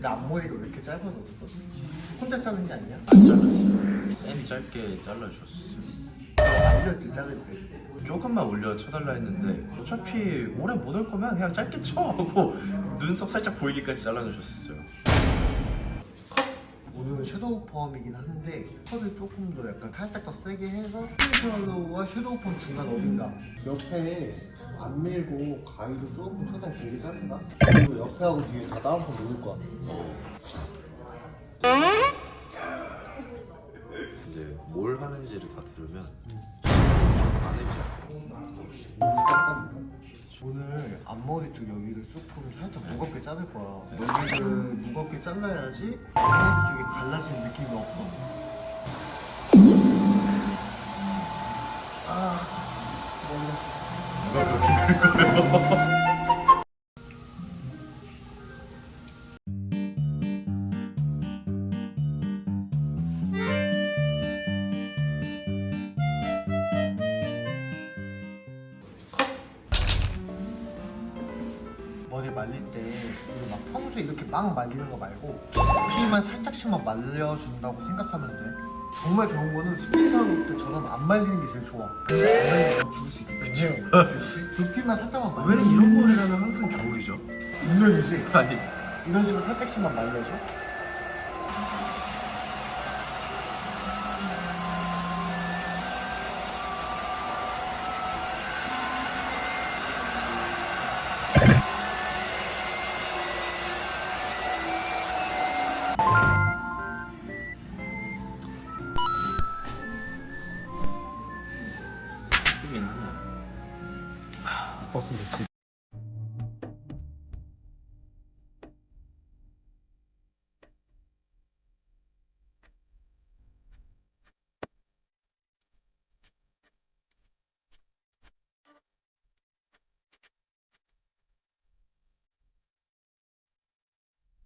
근데 앞머리가 왜 이렇게 짧아졌어? 혼자 자른 게 아니야? 쌤이 짧게 잘라주셨어요. 알렸지 자를 때 조금만 올려 쳐달라 했는데 어차피 오래 못 올 거면 그냥 짧게 쳐 하고 눈썹 살짝 보이기까지 잘라주셨어요. 오늘은 섀도우 펌이긴 한데 컷을 조금 더 약간 살짝 더 세게 해서 핑크 컬러와 섀도우 펌 중간 어딘가 옆에 안 밀고 가위로 조금 최대한 길게 자른다? 그리고 옆에하고 뒤에 다 다운펌 놓을 거야 이제 뭘 하는지를 다 들으면 안 해죠. 오늘 앞머리 쪽 여기를 조금 살짝 무겁게 자를 거야. 여기를 무겁게 잘라야지. 앞머리 쪽에 갈라지는 느낌이 없어 누가 그렇게 갈 거예요? 머리 말릴 때 우리 막 평소에 이렇게 막 말리는 거 말고 스피만 살짝씩만 말려준다고 생각하면 돼 정말 좋은 거는 스피 사올 때 저는 안 말리는 게 제일 좋아. 근데 안 말리면 죽을 수 있기 때문에 두피만 살짝만 말려 왜 이런 머리라면 항상 겨울이죠? 분명이지? 아니. 이런 식으로 살짝씩만 말려줘 いな。